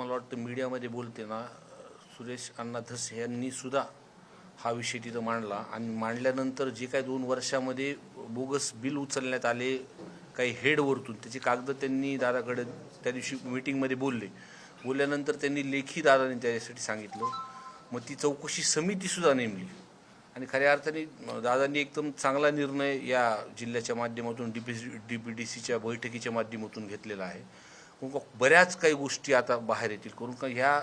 मला वाटतं मीडियामध्ये बोलते ना सुरेश अण्णा धस यांनी सुद्धा हा विषय तिथं मांडला. आणि मांडल्यानंतर जे काही दोन वर्षामध्ये बोगस बिल उचलण्यात आले काही हेडवरतून त्याची कागद त्यांनी दादाकडे त्या दिवशी मिटिंगमध्ये बोलले. बोलल्यानंतर त्यांनी लेखी दादाने त्याच्यासाठी सांगितलं. मग ती चौकशी समितीसुद्धा नेमली. आणि खऱ्या अर्थाने दादांनी एकदम चांगला निर्णय या जिल्ह्याच्या माध्यमातून D P D P D सीच्या बैठकीच्या माध्यमातून घेतलेला आहे. बऱ्याच काही गोष्टी आता बाहेर येतील. करून का ह्या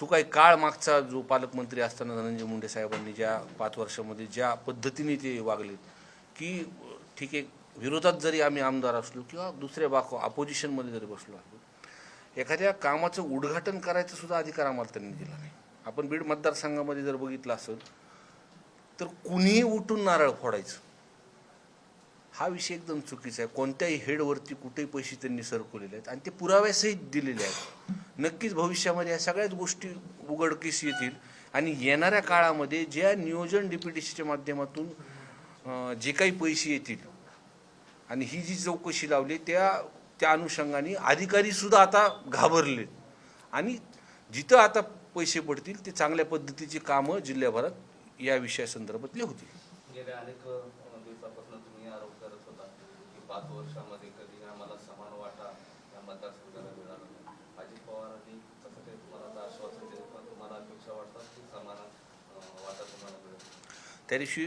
जो काही काळ मागचा जो पालकमंत्री असताना धनंजय मुंडे साहेबांनी ज्या पाच वर्षामध्ये ज्या पद्धतीने ते वागलेत की ठीक आहे विरोधात जरी आम्ही आमदार असलो किंवा दुसऱ्या बाको अपोजिशनमध्ये जरी बसलो असलो एखाद्या कामाचं उद्घाटन करायचं सुद्धा अधिकार आम्हाला त्यांनी दिला नाही. आपण बीड मतदारसंघामध्ये जर बघितलं असेल तर कुणीही उठून नारळ फोडायचं. हा विषय एकदम चुकीचा आहे. कोणत्याही हेडवरती कुठेही पैसे त्यांनी सरकवलेले आहेत. आणि ते पुराव्यासहित दिलेले आहेत. नक्कीच भविष्यामध्ये या सगळ्याच गोष्टी उघडकीस येतील. आणि येणाऱ्या काळामध्ये ज्या नियोजन डीपीडीसीच्या माध्यमातून जे काही पैसे येतील आणि ही जी चौकशी लावली त्या त्या अनुषंगाने अधिकारीसुद्धा आता घाबरलेत. आणि जिथं आता पैसे पडतील ते चांगल्या पद्धतीची कामं जिल्ह्याभरात या विषयासंदर्भातली होती गेल्या अनेक अ, दिवसापासून तुम्ही आरोप करत होता की पाच वर्षामध्ये कधी आम्हाला समान वाटा या मतदारसंघाला मिळाला नाही. अजित पवारांनी तसं ते तुम्हाला आता आश्वासन दिलं पण तुम्हाला अपेक्षा वाटतात की समान वाटा तुम्हाला मिळेल? त्या दिवशी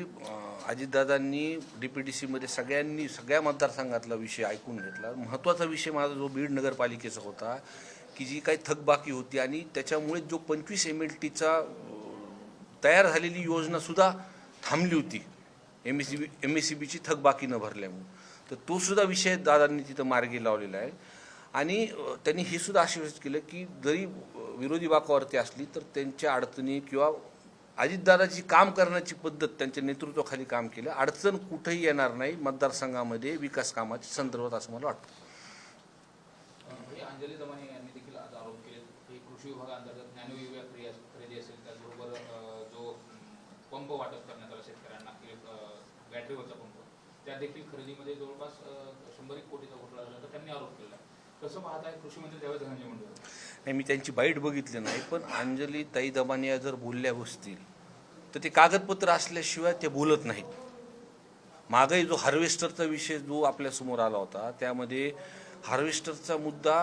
अजितदादांनी डी पी डी सीमध्ये सगळ्यांनी सगळ्या मतदारसंघातला विषय ऐकून घेतला. महत्त्वाचा विषय माझा जो बीड नगरपालिकेचा होता की जी काही थकबाकी होती आणि त्याच्यामुळे जो पंचवीस एम एल टीचा तयार झालेली योजनासुद्धा थांबली होती. M S C B M S C बीची थकबाकी न भरल्यामुळे. तर तोसुद्धा विषय दादांनी तिथं मार्गी लावलेला आहे. आणि त्यांनी हे सुद्धा आश्वासित केलं की जरी विरोधी बाकावरती असली तर त्यांच्या अडचणी किंवा अजितदादाची काम करण्याची पद्धत त्यांच्या नेतृत्वाखाली काम केलं. अडचण कुठेही येणार नाही मतदारसंघामध्ये विकास कामाच्या संदर्भात असं मला वाटतं. अंजली दमाने यांनी देखील आज आरोप केले. की कृषी विभागाअंतर्गत क्रिया खरेदी असेल त्याचबरोबर जो पंप वाटप करण्यात आला शेतकऱ्यांना बॅटरीवरचा पंप. त्या देखील खरेदीमध्ये जवळपास शंभर एक कोटीचा घोटाळा झाला तर त्यांनी आरोप केला. कसं पाहताय कृषी मंत्री त्यावेळेस धनंजय मुंडे? नाही मी त्यांची बाईट बघितली नाही पण अंजली ताई दबानिया जर बोलल्या बसतील तर ते कागदपत्र असल्याशिवाय ते बोलत नाहीत. मागही जो हार्वेस्टरचा विषय जो आपल्यासमोर आला होता त्यामध्ये हार्वेस्टरचा मुद्दा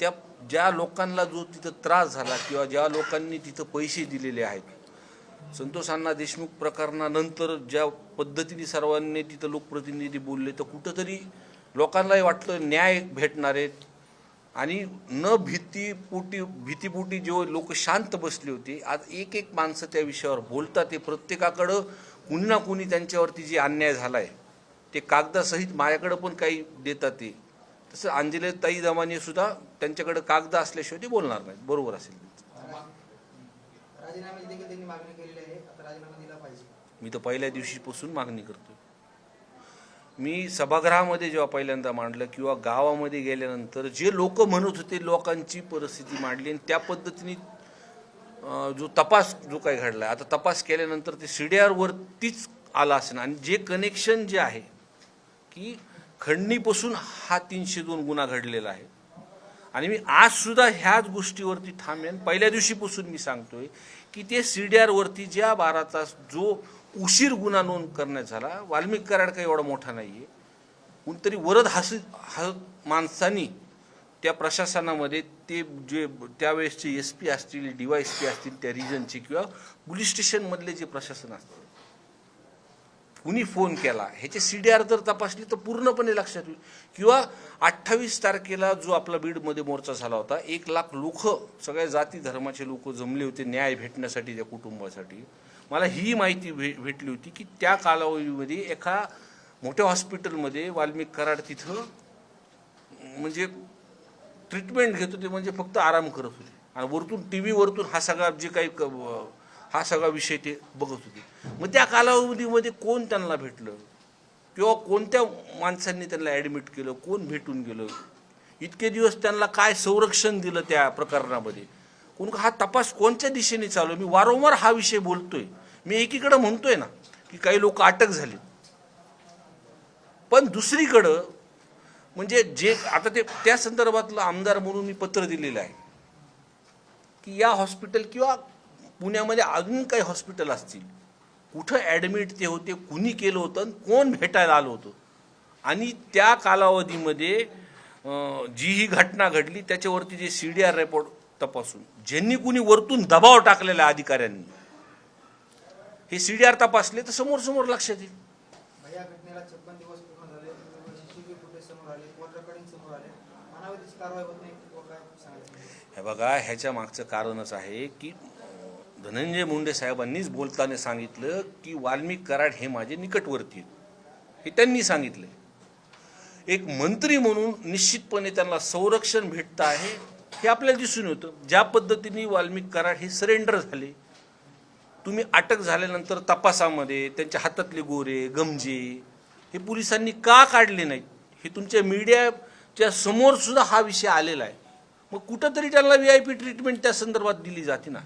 त्या ज्या लोकांना जो तिथं त्रास झाला किंवा ज्या लोकांनी तिथं पैसे दिलेले आहेत संतोष अण्णा देशमुख प्रकरणानंतर ज्या पद्धतीने सर्वांनी तिथं लोकप्रतिनिधी बोलले तर कुठंतरी लोकांनाही वाटलं न्याय भेटणार आहेत आणि न भीतीपोटी भीतीपोटी जेव्हा लोक शांत बसले होते आज एक एक माणसं त्या विषयावर बोलतात. ते प्रत्येकाकडं कुणी ना कुणी त्यांच्यावरती जे अन्याय झाला आहे ते कागदासहित माझ्याकडं पण काही देतात ते. तसं अंजले ताई दमाने सुद्धा त्यांच्याकडं कागद असल्याशिवाय ते बोलणार नाहीत. बरोबर असेल. राजीनाम्याची देखील त्यांनी मागणी केलेली आहे. आता राजीनामा दिला पाहिजे. मी तर पहिल्या दिवशीपासून मागणी करतो मी सभागृहामध्ये जेव्हा पहिल्यांदा मांडलं किंवा गावामध्ये गेल्यानंतर जे लोक म्हणत होते लोकांची परिस्थिती मांडली आणि त्या पद्धतीने जो तपास जो काही घडला आता तपास केल्यानंतर ते सी डी आरवरतीच आला असेल. आणि जे कनेक्शन जे आहे की खंडणीपासून हा तीनशे दोन गुन्हा घडलेला आहे. आणि मी आज सुद्धा ह्याच गोष्टीवरती थांबेन पहिल्या दिवशीपासून मी सांगतोय की ते सी डी आरवरती ज्या बारा तास जो उशीर गुन्हा नोंद करण्यात झाला वाल्मिक कराड काही एवढा मोठा नाही आहे कोणतरी वरद हस ह माणसांनी त्या प्रशासनामध्ये ते जे त्यावेळेसचे एस पी असतील डी वाय एस पी असतील त्या रिजनचे किंवा पोलीस स्टेशनमधले जे प्रशासन असतं कुणी फोन केला ह्याचे सी डी आर जर तपासली तर पूर्णपणे लक्षात येईल. किंवा अठ्ठावीस तारखेला जो आपला बीडमध्ये मोर्चा झाला होता एक लाख लोक सगळ्या जाती धर्माचे लोक जमले होते न्याय भेटण्यासाठी त्या कुटुंबासाठी. मला ही माहिती भे भेटली होती की त्या कालावधीमध्ये एका मोठ्या हॉस्पिटलमध्ये वाल्मिक कराड तिथं म्हणजे ट्रीटमेंट घेत होते म्हणजे फक्त आराम करत होते. आणि वरतून टी व्हीवरतून हा सगळा जे काही क- हा सगळा विषय ते बघत होते. मग त्या कालावधीमध्ये कोण त्यांना भेटलं? किंवा कोणत्या माणसांनी त्यांना ॲडमिट केलं? कोण भेटून गेलं? इतके दिवस त्यांना काय संरक्षण दिलं त्या प्रकरणामध्ये? कोण हा तपास कोणत्या दिशेने चालू आहे? मी वारंवार हा विषय बोलतोय. मी एकीकडं म्हणतोय ना की काही लोक अटक झाली. पण दुसरीकडं म्हणजे जे आता ते त्या संदर्भातलं आमदार म्हणून मी पत्र दिलेलं आहे की या हॉस्पिटल किंवा पुण्यामध्ये अजून काही हॉस्पिटल असतील. कुठं ॲडमिट ते होते कुणी केलं होतं आणि कोण भेटायला आलं होतं. आणि त्या कालावधीमध्ये जी ही घटना घडली त्याच्यावरती जे सी डी आर रिपोर्ट तपासून ज्यांनी कुणी वरतून दबाव टाकलेला अधिकाऱ्यांनी हे सी डी आर तपासले तर समोर समोर लक्षात येईल हे बघा ह्याच्या मागचं कारणच आहे की धनंजय मुंडे साहेबांनीच बोलताना सांगितलं की वाल्मिक कराड हे माझे निकटवर्ती आहेत. हे त्यांनी सांगितलं एक मंत्री म्हणून निश्चितपणे त्यांना संरक्षण भेटतं आहे हे आपल्याला दिसून येतं. ज्या पद्धतीने वाल्मिक कराड हे सरेंडर झाले तुम्ही अटक झाल्यानंतर तपासामध्ये त्यांच्या हातातले गोरे गमजे हे पोलिसांनी का काढले नाहीत? हे तुमच्या मीडियाच्या समोर सुद्धा हा विषय आलेला आहे. मग कुठंतरी त्यांना व्ही आय पी ट्रीटमेंट त्या संदर्भात दिली जाते ना?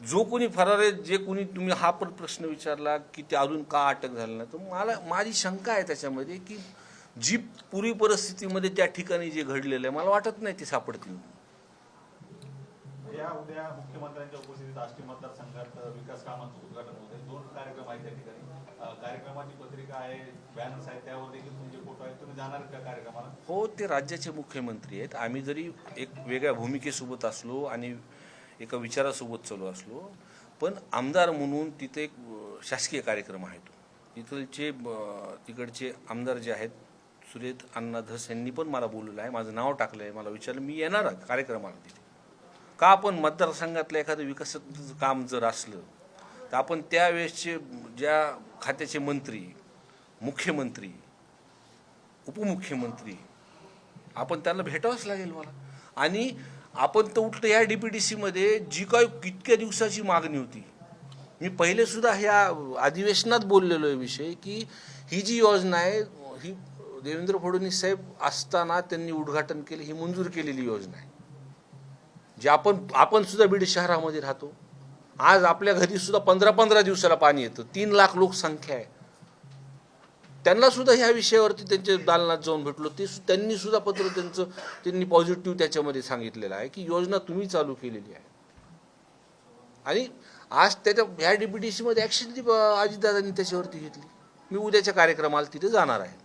जो कोणी फरार आहे जे कोणी तुम्ही हा पण प्रश्न विचारला की ते अजून का अटक झालं नाही? तर मला माझी शंका आहे त्याच्यामध्ये की जी पूर्वी परिस्थितीमध्ये त्या ठिकाणी जे घडलेलं आहे मला वाटत नाही ते सापडतील. या उद्या मुख्यमंत्र्यांच्या उपस्थितीत आष्टी मतदारसंघात विकास कामांचं उद्घाटन होते दोन कार्यक्रम आहेत त्या ठिकाणी. कार्यक्रमाची पत्रिका आहे बॅनर्स आहेत त्यावर देखील तुमचे फोटो आहेत. तुम्ही जाणार का कार्यक्रमाला? हो ते राज्याचे मुख्यमंत्री आहेत. आम्ही जरी एक वेगळ्या भूमिकेसोबत असलो आणि एका विचारासोबत चालू असलो. पण आमदार म्हणून तिथे एक शासकीय कार्यक्रम आहे तो. तिथलचे तिकडचे आमदार जे आहेत सुरेश अण्णा धस यांनी पण मला बोललेलं आहे. माझं नाव टाकलं आहे. मला विचारलं मी येणार कार्यक्रमाला तिथे? का आपण मतदारसंघातलं एखादं विकासाचं काम जर असलं तर आपण त्यावेळेसचे ज्या खात्याचे मंत्री मुख्यमंत्री उपमुख्यमंत्री आपण त्यांना भेटावंच लागेल मला. आणि आपण तर उठलं या डी पी डी सीमध्ये जी काय कितक्या दिवसाची मागणी होती. मी पहिले सुद्धा ह्या अधिवेशनात बोललेलो आहे विषय की ही जी योजना आहे ही देवेंद्र फडणवीस साहेब असताना त्यांनी उद्घाटन केले ही मंजूर केलेली योजना आहे. जे आपण आपण सुद्धा बीड शहरामध्ये राहतो. आज आपल्या घरी सुद्धा पंधरा पंधरा दिवसाला पाणी येतं. तीन लाख लोकसंख्या आहे. त्यांना सुद्धा ह्या विषयावरती त्यांच्या दालनात जाऊन भेटलो. ते त्यांनी सुद्धा पत्र त्यांचं त्यांनी पॉझिटिव्ह त्याच्यामध्ये सांगितलेलं आहे की योजना तुम्ही चालू केलेली आहे. आणि आज त्याच्या ह्या डीपीडीसी मध्ये ऍक्शन जी अजितदादांनी त्याच्यावरती घेतली. मी उद्याच्या कार्यक्रमाला तिथे जाणार आहे.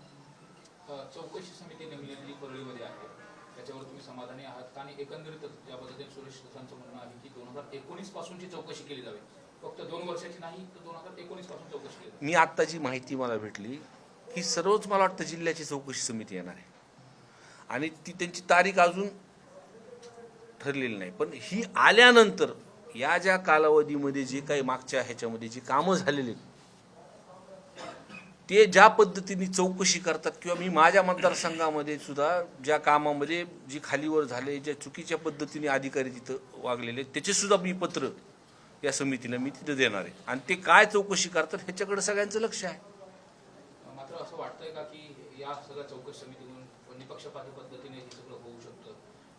चौकशी समिती नेमलेली जी परळीमध्ये आहे. त्याच्यावर तुम्ही समाधानी आहात का? आणि एकंदरीतच ज्या पद्धतीने सुरेश दसांचं म्हणणं आहे की दोन हजार एकोणीस पासूनची चौकशी केली जावी. फक्त दोन वर्षाची नाही तर दोन हजार एकोणीसपासून चौकशी केली जावी. मी आत्ता जी माहिती मला भेटली. ही सर्वच मला वाटतं जिल्ह्याची चौकशी समिती येणार आहे. आणि ती त्यांची तारीख अजून ठरलेली नाही. पण ही आल्यानंतर या ज्या कालावधीमध्ये जे काही मागच्या ह्याच्यामध्ये जी कामं झालेली आहेत, ते ज्या पद्धतीने चौकशी करतात किंवा मी माझ्या मतदारसंघामध्ये सुद्धा ज्या कामामध्ये जी खालीवर झाले ज्या चुकीच्या पद्धतीने अधिकारी तिथं वागलेले त्याचे सुद्धा मी पत्र या समितीला मी तिथं देणार आहे. आणि ते काय चौकशी करतात ह्याच्याकडे सगळ्यांचं लक्ष आहे. वाटतंय का की या सगळ्या चौकशी समितीतून निपक्षपाती पद्धतीने हे सगळं होऊ शकतं?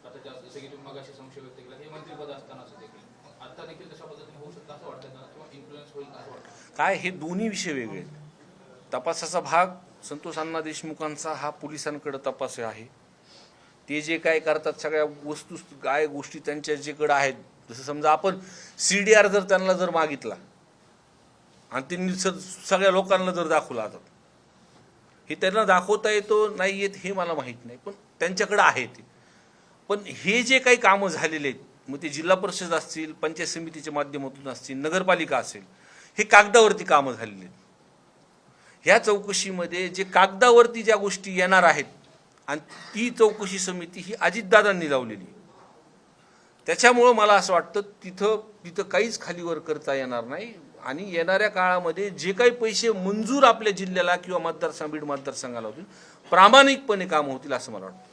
आता ज्या- जसं की तुम्ही मगाशी संशय व्यक्त केला हे मंत्रीपद असतानाच देखील आता देखील तशा पद्धतीने होऊ शकतं असं वाटतं का? किंवा इन्फ्लुएन्स होईल असं वाटतं काय हे दोन्ही विषय वेगळे आहेत. तपासाचा भाग संतोष अण्णा देशमुखांचा हा पोलिसांकडे तपास आहे. ते जे काय करतात सगळ्या वस्तू काय गोष्टी त्यांच्या जेकडे आहेत जसं समजा आपण सी डी आर जर त्यांना जर मागितला आणि त्यांनी सगळ्या लोकांना जर दाखवला जातात हे त्यांना दाखवता येतो नाही येत हे मला माहीत नाही. पण त्यांच्याकडं आहे ते. पण हे जे काही कामं झालेले आहेत मग ते जिल्हा परिषद असतील पंचायत समितीच्या माध्यमातून असतील नगरपालिका असेल हे कागदावरती कामं झालेली आहेत. ह्या चौकशीमध्ये जे कागदावरती ज्या गोष्टी येणार आहेत आणि ती चौकशी समिती ही अजितदादांनी लावलेली आहे. त्याच्यामुळं मला असं वाटतं तिथं तिथं काहीच खालीवर करता येणार नाही. आणि येणाऱ्या काळामध्ये जे काही पैसे मंजूर आपल्या जिल्ह्याला किंवा मतदारसंघ बीड मतदारसंघाला होतील प्रामाणिकपणे काम होतील असं मला वाटतं.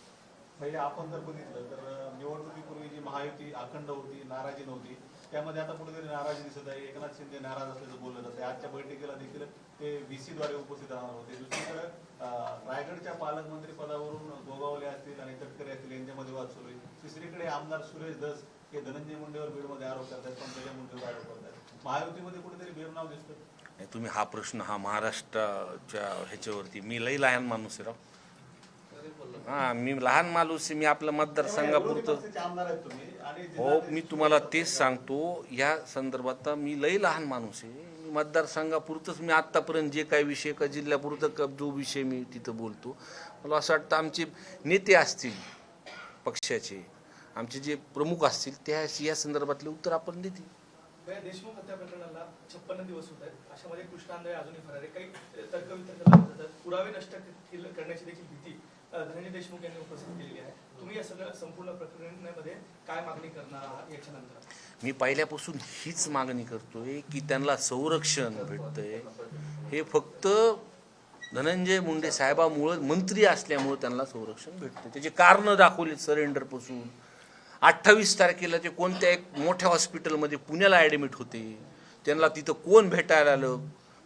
पहिले आपण जर बघितलं तर निवडणुकीपूर्वी जी महायुती अखंड होती नाराजी नव्हती. त्यामध्ये आता कुठेतरी नाराजी दिसत आहे. एकनाथ शिंदे नाराज असल्याचं बोललं जातं आजच्या बैठकीला देखील ते VC द्वारे उपस्थित राहणार होते. दुसरीकडे रायगडच्या पालकमंत्री पदावरून गोगावले असतील आणि तटकरे असतील यांच्यामध्ये वाद सुरू आहे. तिसरीकडे आमदार सुरेश धस हे धनंजय मुंडेवर बीडमध्ये आरोप करतात पंकजा मुंडेवर आरोप करतात. महायुतीमध्ये कुठेतरी बेरनाव दिसतं नाही, तुम्ही हा प्रश्न हा महाराष्ट्राच्या ह्याच्यावरती मी लई लहान माणूस आहे राव. हा मी लहान माणूस आहे मी आपलं मतदारसंघापुरतं पक्षाचे आमदार आहेत तुम्ही आणि हो मी तुम्हाला तेच सांगतो या संदर्भात मी लई लहान माणूस आहे. मी मतदारसंघापुरतंच मी आत्तापर्यंत जे काही विषय का जिल्ह्यापुरतं का जो विषय मी तिथं बोलतो मला असं वाटतं आमचे नेते असतील पक्षाचे आमचे जे प्रमुख असतील त्या या संदर्भातले उत्तर आपण देतील. भैया देशमुख हत्या प्रकरणाला छप्पन्न दिवस होत आहेत. अशामध्ये कृष्ण आंधळे अजूनही फरार आहे काही तर्कवितर्क लावले जातात पुरावे नष्ट करण्याची देखील भीती धनंजय देशमुख यांनी उपस्थित केलेली आहे. तुम्ही या सगळ्या संपूर्ण प्रकरणामध्ये काय मागणी करणार आहात याच्यानंतर? मी पहिल्यापासून हीच मागणी करतोय की त्यांना संरक्षण भेटतंय. हे फक्त धनंजय मुंडे साहेबामुळं मंत्री असल्यामुळं त्यांना संरक्षण भेटतं त्याचे कारणं दाखवले सरेंडरपासून अठ्ठावीस तारखेला ते कोणत्या एक मोठ्या हॉस्पिटलमध्ये पुण्याला ॲडमिट होते त्यांना तिथं कोण भेटायला आलं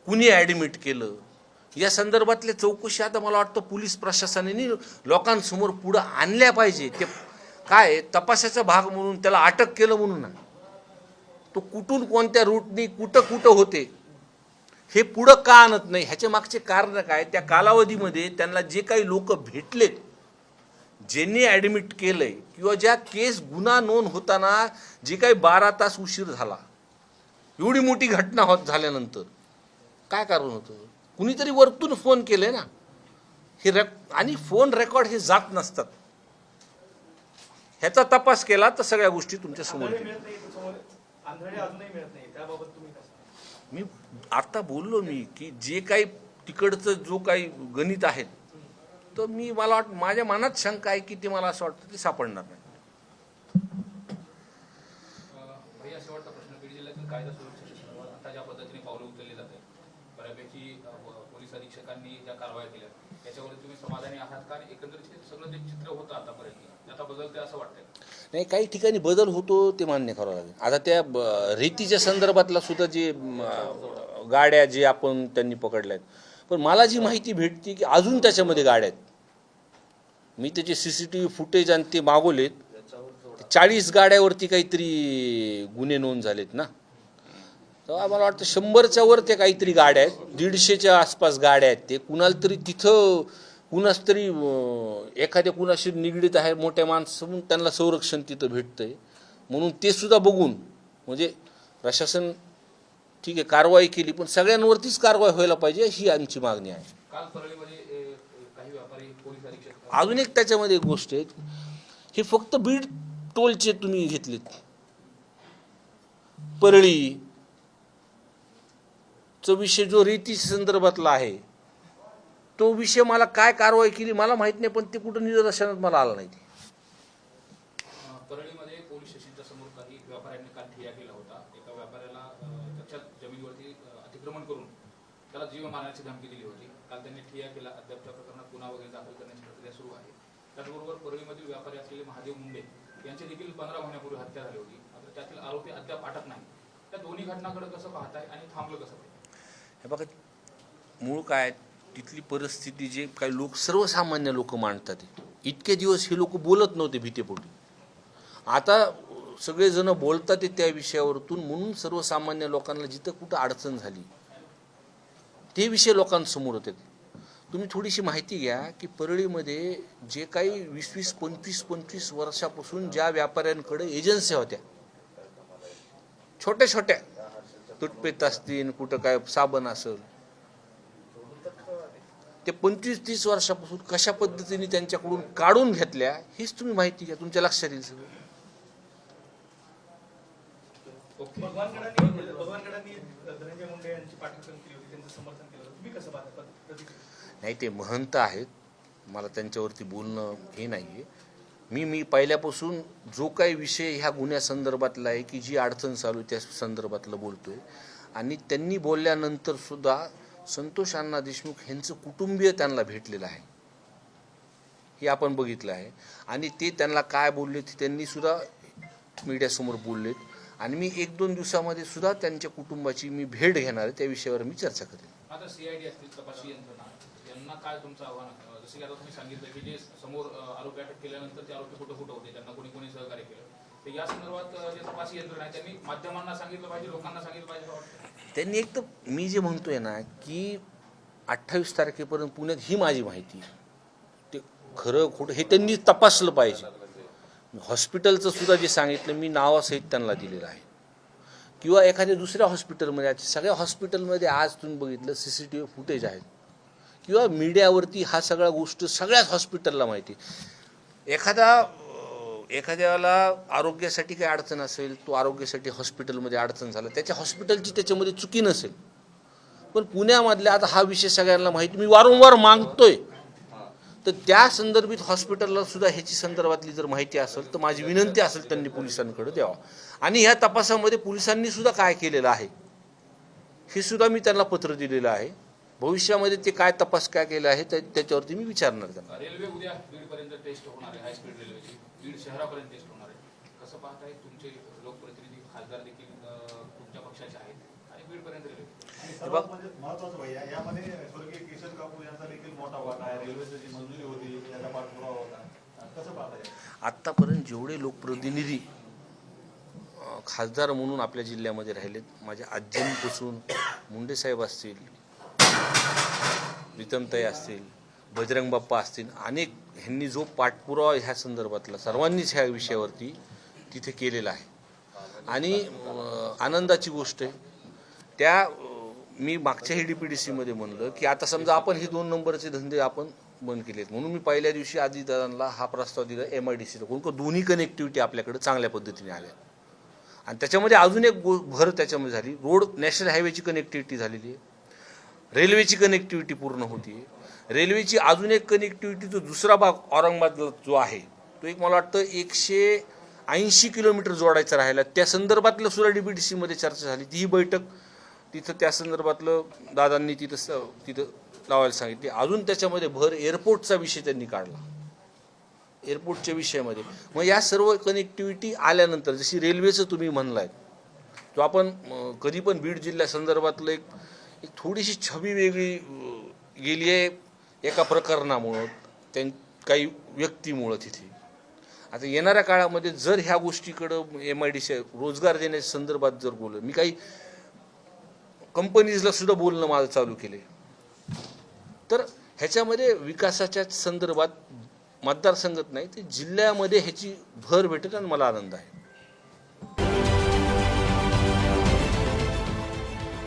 कुणी ॲडमिट केलं? या संदर्भातल्या चौकशी आता मला वाटतं पोलीस प्रशासनाने लोकांसमोर पुढं आणल्या पाहिजे. ते काय तपासाचा भाग म्हणून त्याला अटक केलं म्हणून ना. तो कुठून कोणत्या रूटनी कुठं कुठं होते हे पुढं का आणत नाही? ह्याच्या मागचे कारण काय? त्या कालावधीमध्ये त्यांना जे काही लोक भेटलेत ज्यांनी ॲडमिट केलंय किंवा ज्या केस गुन्हा नोंद होताना जे काही बारा तास उशीर झाला एवढी मोठी घटना होत झाल्यानंतर काय कारण होतं? कुणीतरी वरतून फोन केलंय ना. हे रेक आणि फोन रेकॉर्ड हे जात नसतात. ह्याचा तपास केला तर सगळ्या गोष्टी तुमच्यासमोर? मी आता बोललो मी की जे काही तिकडचं जो काही गणित आहे तर मी मला वाट माझ्या मनात शंका आहे की ते मला असं वाटतं ते सापडणार नाही. अं, भैया शेवटचा प्रश्न बीड जिल्ह्यातील कायदा सुरक्षेच्या संदर्भात आता ज्या पद्धतीने पावलं उचलली जात आहेत बऱ्यापैकी अं, व- पोलीस अधीक्षकांनी ज्या कारवाया केल्या त्याच्यावर तुम्ही समाधानी आहात का? आणि एकंदरीत सगळं जे चित्र होतं आतापर्यंत ते आता बदलते असं वाटतंय नाही काही ठिकाणी बदल होतो ते मान्य करावं लागेल. आता त्या रेतीच्या संदर्भातला सुद्धा जे गाड्या जे आपण त्यांनी पकडल्या आहेत पण मला जी माहिती भेटते की अजून त्याच्यामध्ये गाड्या आहेत. मी त्याचे C C T V footage आणि ते मागवलेत. चाळीस गाड्यावरती काहीतरी गुन्हे नोंद झालेत ना. तर आम्हाला वाटतं शंभरच्या वर ते काहीतरी गाड्या आहेत. दीडशेच्या आसपास गाड्या आहेत ते. कुणाला तरी तिथं कुणास तरी एखाद्या कुणाशी निगडीत आहे मोठ्या माणसं म्हणून त्यांना संरक्षण तिथं भेटतंय. म्हणून ते सुद्धा बघून म्हणजे प्रशासन ठीक आहे कारवाई केली पण सगळ्यांवरतीच कारवाई व्हायला पाहिजे ही आमची मागणी आहे अजून एक त्याच्यामध्ये एक गोष्ट आहे हे फक्त बीड टोलचे तुम्ही घेतलेत परळी चा विषय जो रेती संदर्भातला आहे तो विषय मला काय कारवाई केली मला माहीत नाही पण ते कुठं निदर्शनात मला आलं नाही ते. त्याला जीव मारण्याची धमकी दिली होती. काल त्यांनी ठिया केला. अद्याप त्या प्रकरणात गुन्हा वगैरे दाखल करण्याची प्रक्रिया सुरू आहे. त्याचबरोबर परळीमधील व्यापारी असलेले महादेव मुंडे यांची देखील पंधरा महिन्यापूर्वी हत्या झाली होती. मात्र त्यातील आरोपी अद्याप अटक नाही. त्या दोन्ही घटनाकडे कसं पाहताय आणि थांबलं कसं हे बघा मूळ काय तिथली परिस्थिती जे काही लोक सर्वसामान्य लोक मांडतात इतके दिवस हे लोक बोलत नव्हते भीतीपोटी. आता सगळेजण बोलतात त्या विषयावरतून. म्हणून सर्वसामान्य लोकांना जिथं कुठं अडचण झाली ते विषय लोकांसमोर होते. तुम्ही थोडीशी माहिती घ्या की परळीमध्ये जे काही वीस वीस पंचवीस पंचवीस वर्षापासून ज्या व्यापाऱ्यांकडे एजन्सी होत्या छोट्या छोट्या तुटपेत असतील कुठं काय साबण असेल ते पंचवीस तीस वर्षापासून कशा पद्धतीने त्यांच्याकडून काढून घेतल्या हीच तुम्ही माहिती घ्या तुमच्या लक्षात येईल सगळं. भगवान गडांनी धनंजय मुंडे यांची केली होती त्यांचं समर्थन केलं होतं तुम्ही कसं नाही ते महंत आहेत. मला त्यांच्यावरती बोलणं हे नाही आहे मी मी पहिल्यापासून जो काही विषय ह्या गुन्ह्यासंदर्भातला आहे की जी अडचण चालू आहे त्या संदर्भातलं बोलतोय. आणि त्यांनी बोलल्यानंतर सुद्धा संतोष अण्णा देशमुख यांचं कुटुंबीय त्यांना भेटलेलं आहे. हे आपण बघितलं आहे. आणि ते त्यांना काय बोलले ते त्यांनी सुद्धा मीडियासमोर बोललेत. आणि मी एक दोन दिवसामध्ये सुद्धा त्यांच्या कुटुंबाची मी भेट घेणार आहे. त्या विषयावर मी चर्चा करेन. आता सीआयडी असतील तपासी यंत्रणा यांना काय तुमचं आव्हान आहे? जसं की आता तुम्ही सांगितलं की जे समोर आरोपी अटक केल्यानंतर ते आरोपी कुठं कुठं होते? त्यांना कोणी कोणी सहकार्य केलं? तर या संदर्भात जे तपासी यंत्रणा आहे त्यांनी माध्यमांना सांगितलं पाहिजे लोकांना सांगितलं पाहिजे त्यांनी एक तर मी जे म्हणतोय ना की अठ्ठावीस तारखेपर्यंत पुण्यात ही माझी माहिती. ते खरं खोटं हे त्यांनी तपासलं पाहिजे. हॉस्पिटलचं सुद्धा जे सांगितलं मी नावासहित त्यांना दिलेलं आहे. किंवा एखाद्या दुसऱ्या हॉस्पिटलमध्ये आज सगळ्या हॉस्पिटलमध्ये आज तुम्ही बघितलं C C T V footage आहेत किंवा मीडियावरती हा सगळा गोष्ट सगळ्याच हॉस्पिटलला माहिती एखादा एखाद्याला आरोग्यासाठी काही अडचण असेल तो आरोग्यासाठी हॉस्पिटलमध्ये अडचण झालं त्याच्या हॉस्पिटलची त्याच्यामध्ये चुकी नसेल. पण पुण्यामधल्या आता हा विषय सगळ्यांना माहिती मी वारंवार मागतोय. तर त्या संदर्भित हॉस्पिटलला सुद्धा ह्याची संदर्भातली जर माहिती असेल तर माझी विनंती असेल त्यांनी पोलिसांकडे द्यावा. आणि ह्या तपासामध्ये पोलिसांनी सुद्धा काय केलेलं आहे? हे सुद्धा मी त्यांना पत्र दिलेलं आहे. भविष्यामध्ये ते काय तपास काय केला आहे त्या- त्याच्यावरती मी विचारणार त्यांना. रेल्वे उद्या बीडपर्यंत टेस्ट होणार आहे हाय स्पीड रेल्वेची बीड शहरापर्यंत टेस्ट होणार आहे. कसं पाहताय तुमचे लोकप्रतिनिधी खासदार देखील तुमच्या पक्षाचे आहेत आणि बीडपर्यंत रेल्वे? आणि सर्वात म्हणजे महत्वाचं भैया यामध्ये स्वर्गीय किशन कापूर यांचा देखील मोठा वाटा आहे. रेल्वेची जी मंजुरी होती त्याचा पाठपुरावा होता. अं, कसं पाहताय? आत्तापर्यंत जेवढे लोकप्रतिनिधी खासदार म्हणून आपल्या जिल्ह्यामध्ये राहिलेत. माझ्या आजींपासून मुंडे साहेब असतील प्रीतमताई असतील बजरंग बाप्पा असतील अनेक ह्यांनी जो पाठपुरावा ह्या संदर्भातला सर्वांनीच ह्या विषयावरती तिथे केलेला आहे. आणि आनंदाची गोष्ट आहे. त्या मी मी मागच्याही डी पी डी सीमध्ये म्हणलं की आता समजा आपण हे दोन नंबरचे धंदे आपण बंद केलेत. म्हणून मी पहिल्या दिवशी आदिदादांना हा प्रस्ताव दिला एम आय डी सीला कोण दोन्ही कनेक्टिव्हिटी आपल्याकडे चांगल्या पद्धतीने आल्या. आणि त्याच्यामध्ये अजून एक गो भर त्याच्यामध्ये झाली. रोड नॅशनल हायवेची कनेक्टिव्हिटी झालेली आहे. रेल्वेची कनेक्टिव्हिटी पूर्ण होती रेल्वेची अजून एक कनेक्टिव्हिटी जो दुसरा भाग औरंगाबादला जो आहे तो एक मला वाटतं एकशे ऐंशी किलोमीटर जोडायचा राहिला. त्या संदर्भातलं सुद्धा डी बी डी सीमध्ये चर्चा झाली. ती ही बैठक तिथं त्या संदर्भातलं दादांनी तिथं तिथं लावायला सांगितली. अजून त्याच्यामध्ये भर एअरपोर्टचा विषय त्यांनी काढला. एअरपोर्टच्या विषयामध्ये. मग या सर्व कनेक्टिव्हिटी आल्यानंतर जशी रेल्वेचं तुम्ही म्हणलाय तो आपण कधी पण बीड जिल्ह्यासंदर्भातलं एक एक थोडीशी छबी वेगळी गेली आहे एका प्रकरणामुळं त्यां काही व्यक्तीमुळं तिथे. आता येणाऱ्या काळामध्ये जर ह्या गोष्टीकडं एम आय डी सी रोजगार देण्याच्या संदर्भात जर बोललं मी काही कंपनीजला सुद्धा बोलणं माझं चालू केले तर ह्याच्यामध्ये विकासाच्या संदर्भात मतदारसंघात नाही ते जिल्ह्यामध्ये ह्याची भर भेटेल आणि मला आनंद आहे.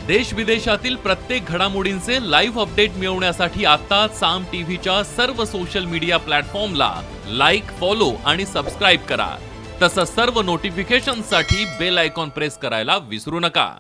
देश विदेशातील प्रत्येक घडामोडींचे लाईव्ह अपडेट मिळवण्यासाठी आता साम टीव्हीच्या सर्व सोशल मीडिया प्लॅटफॉर्मला लाईक फॉलो आणि सबस्क्राईब करा. तसंच सर्व नोटिफिकेशनसाठी बेल आयकॉन प्रेस करायला विसरू नका.